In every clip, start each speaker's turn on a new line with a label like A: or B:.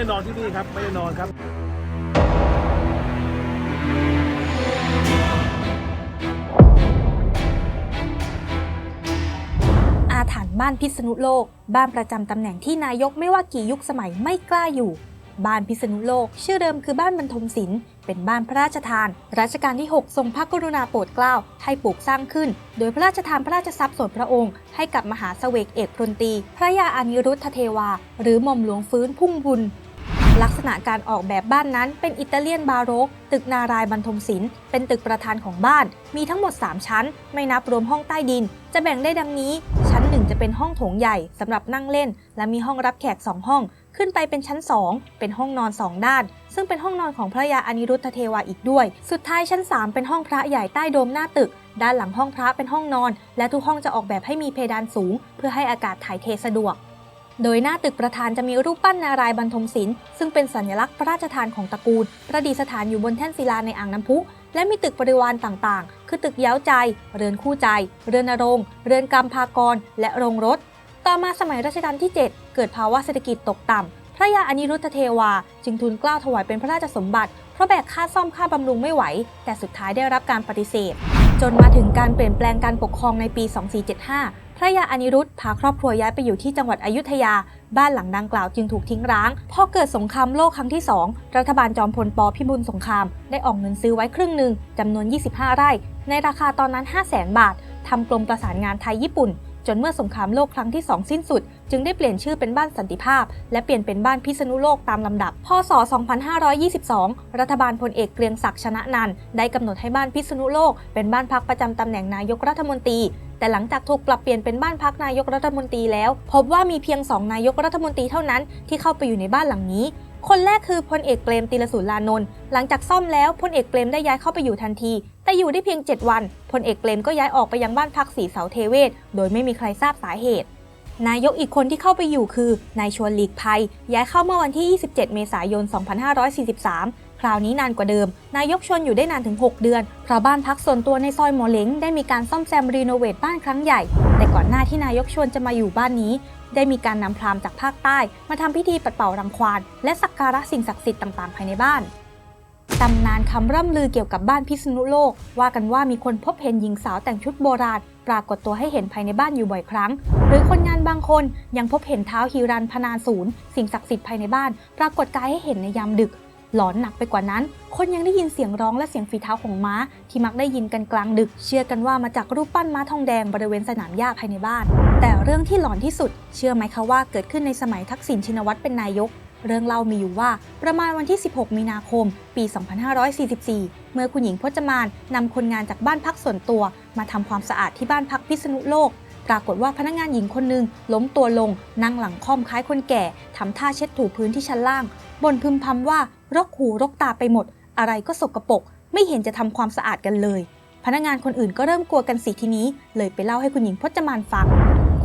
A: ได้นอนที่นี่ครับ ไม่ได้นอนครับ
B: อาถรรพ์บ้านพิษณุโลก บ้านประจำตำแหน่งที่นายกไม่ว่ากี่ยุคสมัยไม่กล้าอยู่ บ้านพิษณุโลก ชื่อเดิมคือบ้านบรรทมศิลป์เป็นบ้านพระราชทาน รัชกาลที่ 6 ทรงพระกรุณาโปรดเกล้าให้ปลูกสร้างขึ้น โดยพระราชทานพระราชทรัพย์ส่วนพระองค์ ให้กับมหาเสวกเอกพลตีพระยาอานิรุทธเทวา หรือหม่อมหลวงฟื้นพุ่งบุญ ลักษณะการออกแบบบ้านนั้นเป็นอิตาเลียนบาโรก ตึกนารายบรรทมศิลป์เป็นตึกประธานของบ้าน มีทั้งหมด 3 ชั้น ไม่นับรวมห้องใต้ดิน จะแบ่งได้ดังนี้ ชั้น 1 จะเป็นห้องโถงใหญ่สำหรับนั่งเล่น และมีห้องรับแขก 2 ห้อง ขึ้นไปเป็นชั้น 2 เป็นห้องนอน 2 ด้าน ซึ่งเป็นห้องนอนของพระยาอานิรุทธเทวาอีกด้วย สุดท้ายชั้น 3 เป็นห้องพระใหญ่ใต้โดมหน้าตึก ด้านหลังห้องพระเป็นห้องนอน และทุกห้องจะออกแบบให้มีเพดานสูง เพื่อให้อากาศถ่ายเทสะดวก โดยหน้าตึกประธานจะมีรูปปั้นนารายบรรทมศิลป์ซึ่งเป็นสัญลักษณ์พระราชทานของตระกูล ประดิษฐานอยู่บนแท่นศิลาในอ่างน้ำพุ และมีตึกบริวารต่างๆ คือตึกเย้าใจ เรือนคู่ใจ เรือนนรงค์เรือนกรรมพากร และโรงรถ ต่อมาสมัยรัชกาลที่ 7 เกิดภาวะเศรษฐกิจตกต่ำ พระยาอนิรุทธเทวา จึงทูลกล้าวถวายเป็นพระราชสมบัติ เพราะแบกค่าซ่อมค่าบำรุงไม่ไหว แต่สุดท้ายได้รับการปฏิเสธ จนมาถึงการเปลี่ยนแปลงการปกครองในปี 2475 พระยาอนิรุธพาครอบครัวย้ายไปอยู่ที่จังหวัดอยุธยา บ้านหลังดังกล่าวจึงถูกทิ้งร้าง พอเกิดสงครามโลกครั้งที่ 2 รัฐบาลจอมพลปพิบูลสงคราม ได้ออกเงินซื้อไว้ครึ่งหนึ่งจำนวน 25 ไร่ ในราคาตอนนั้น 5 0 0แสนบาททำกรมประสานงานไทยญี่ปุ่น จนเมื่อสงครามโลกครั้งที่ 2 สิ้นสุด จึงได้เปลี่ยนชื่อเป็นบ้านสันติภาพ และเปลี่ยนเป็นบ้านพิษณุโลกตามลำดับ พศ 2522 รัฐบาลพลเอกเกรียงศักดิ์ชนะนันได้กำหนดให้บ้านพิษณุโลกเป็นบ้านพักประจำตำแหน่งนายกรัฐมนตรี แต่หลังจากถูกปรับเปลี่ยนเป็นบ้านพักนายกรัฐมนตรีแล้ว พบว่ามีเพียงสองนายกรัฐมนตรีเท่านั้นที่เข้าไปอยู่ในบ้านหลังนี้ คนแรกคือพลเอกเปรมติลสูรานนท์หลังจากซ่อมแล้วพลเอกเปรมได้ย้ายเข้าไปอยู่ทันที แต่อยู่ได้เพียง 7 วันพลเอกเปรมก็ย้ายออกไปยังบ้านพักสีเสาเทเวศ โดยไม่มีใครทราบสาเหตุนายกอีกคนที่เข้าไปอยู่คือนายชวนหลีกภัย ย้ายเข้าเมื่อวันที่ 27 เมษายน 2543 คราวนี้นานกว่าเดิม นายกชวนอยู่ได้นานถึง 6 เดือน เพราะบ้านพักส่วนตัวในซอยหมอเหลงได้มีการซ่อมแซมรีโนเวทบ้านครั้งใหญ่ แต่ก่อนหน้าที่นายกชวนจะมาอยู่บ้านนี้ ได้มีการนำพรามจากภาคใต้ มาทำพิธีปัดเป่ารังควานและสักการะสิ่งศักดิ์สิทธิ์ต่างๆ ภายในบ้านตำนานคำร่ำลือเกี่ยวกับบ้านพิษณุโลก ว่ากันว่ามีคนพบเห็นหญิงสาวแต่งชุดโบราณ ปรากฏตัวให้เห็นภายในบ้านอยู่บ่อยครั้ง หรือคนงานบางคนยังพบเห็นเท้าฮิรันพนาศูนย์สิ่งศักดิ์สิทธิ์ภายในบ้าน ปรากฏกายให้เห็นในยามดึก หลอนหนักไปกว่านั้น คนยังได้ยินเสียงร้องและเสียงฝีเท้าของม้า ที่มักได้ยินกันกลางดึก เชื่อกันว่ามาจากรูปปั้นม้าทองแดงบริเวณสนามหญ้าภายในบ้าน แต่เรื่องที่หลอนที่สุด เชื่อไหมคะว่าเกิดขึ้นในสมัยทักษิณชินวัตรเป็นนายกเรื่องเล่ามีอยู่ว่าประมาณวันที่ 16 มีนาคม ปี 2544 เมื่อคุณหญิงพจมานนำคนงานจากบ้านพักส่วนตัว มาทำความสะอาดที่บ้านพักพิษณุโลก ปรากฏว่าพนักงานหญิงคนหนึ่งล้มตัวลง นั่งหลังค่อมคล้ายคนแก่ทำท่าเช็ดถูพื้นที่ชั้นล่างบ่นพึมพำว่ารกหูรกตาไปหมด อะไรก็สกปรกไม่เห็นจะทำความสะอาดกันเลย พนักงานคนอื่นก็เริ่มกลัวกันสิทีนี้ เลยไปเล่าให้คุณหญิงพจมานฟัง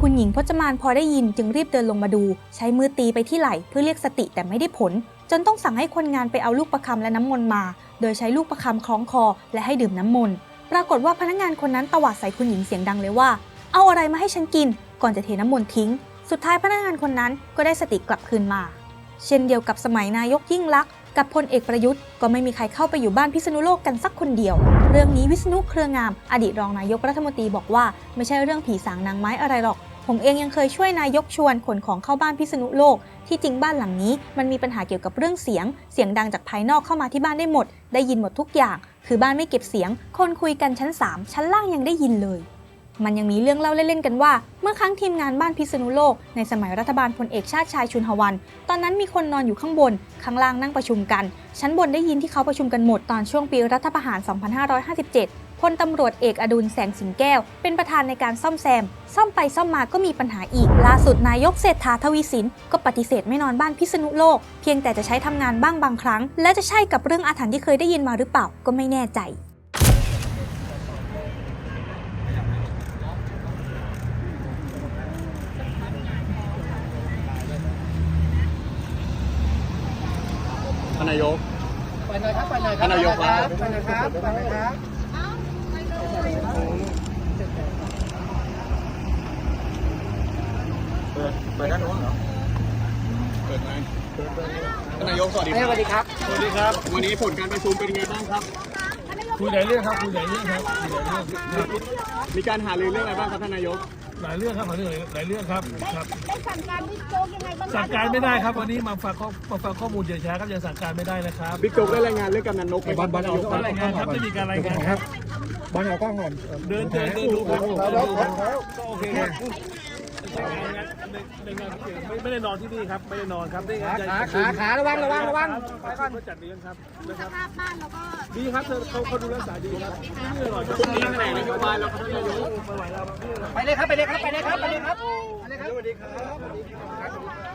B: คุณหญิงพจมานพอได้ยินจึงรีบเดินลงมาดู ใช้มือตีไปที่ไหล่เพื่อเรียกสติแต่ไม่ได้ผล จนต้องสั่งให้คนงานไปเอาลูกประคำและน้ำมนต์มา โดยใช้ลูกประคำคล้องคอ และให้ดื่มน้ำมนต์ ปรากฏว่าพนักงานคนนั้นตวาดใส่คุณหญิงเสียงดังเลยว่า เอาอะไรมาให้ฉันกิน ก่อนจะเทน้ำมนต์ทิ้ง สุดท้ายพนักงานคนนั้นก็ได้สติกลับคืนมา เช่นเดียวกับสมัยนายกยิ่งลักษณ์กับพลเอกประยุทธ์ก็ไม่มีใครเข้าไปอยู่บ้านพิษณุโลกกันสักคนเดียว เรื่องนี้วิษณุเครืองาม อดีตรองนายกรัฐมนตรีบอกว่า ไม่ใช่เรื่องผีสางนางไม้อะไรหรอก ผมเองยังเคยช่วยนายกชวนขนของเข้าบ้านพิษณุโลก ที่จริงบ้านหลังนี้ มันมีปัญหาเกี่ยวกับเรื่องเสียง เสียงดังจากภายนอกเข้ามาที่บ้านได้หมด ได้ยินหมดทุกอย่าง คือบ้านไม่เก็บเสียง คนคุยกันชั้น 3 ชั้นล่างยังได้ยินเลย มันยังมีเรื่องเล่าเล่นๆกันว่า เมื่อครั้งทีมงานบ้านพิษณุโลก ในสมัยรัฐบาลพลเอกชาติชายชุนหวัน ตอนนั้นมีคนนอนอยู่ข้างบน ข้างล่างนั่งประชุมกัน ชั้นบนได้ยินที่เขาประชุมกันหมดตอนช่วงปีรัฐประหาร 2557 พลตำรวจเอกอดุลแสงสิงแก้ว เป็นประธานในการซ่อมแซม ซ่อมไปซ่อมมาก็มีปัญหาอีก ล่าสุดนายกเศรษฐาทวีสิน ก็ปฏิเสธไม่นอนบ้านพิษณุโลก เพียงแต่จะใช้ทำงานบ้างบางครั้ง และจะใช่กับเรื่องอาถรรพ์ที่เคยได้ยินมาหรือเปล่าก็ไม่แน่ใจ
A: ท่านนายก
C: ไปหน่อยครับไปหน่อยครับ
A: ท่านนายกครับ
C: ไปหน่อยครับไปหน่อยครับ
A: เปิดเปิดด้านโน้นเหรอเปิดปิดไหมท่านนายกสวัสดีค
C: ส
A: รับ
C: วัสดีครับ
A: สวัสดีครับ วันนี้ผลการประชุมเป็นยังไงบ้างครับ
D: คุยหลายเรื่องครับคุยหลายเรื่องครับคุยหลายเรื่องครับ
A: มีการหารือเรื่องอะไรบ้างครับท่านนายก
D: หลายเรื่องครับหลายเรื่องหลายเรื่องครับครับ
E: ได้สั่งการบิ๊กโจ๊กยังไงบ้างคะ
D: สั่งการไม่ได้ครับวันนี้มาฟังข้อมาฟังข้อมูลเฉยๆครับยังสั่งการไม่ได้นะครับ
A: บิ๊กโจ๊กได้รายงานเรื่องกำนันนกไหมครับท่านนายก
D: รายงานครับไม่มีการรายงานครับ
C: บอลเอากล้องก่อน
D: เดินเดินเดินดูครับเดินดูครับก็โอเคครับในงาน ไม่ไม่ได้นอนที่นี่ครับ ไม่ได้นอนครับได้งาน
C: ขาขาขาระวังระวังระวัง
D: ไปก่อนจัดเลี้ยงครับนะครับ
E: ภาพบ้านแล้วก็
D: ดีครับเธอเขาเขาดูรักษาดีครับนี่หน่อย
A: พรุ่งนี้แถลงนโยบายแล้วครับท่านนายก
D: ไม่ไหวแล้วนี่หน่อย
C: ไปเลยครับไปเลยครับไปเลยครับไปเลยครับไปเลยครับสวัสดีครับ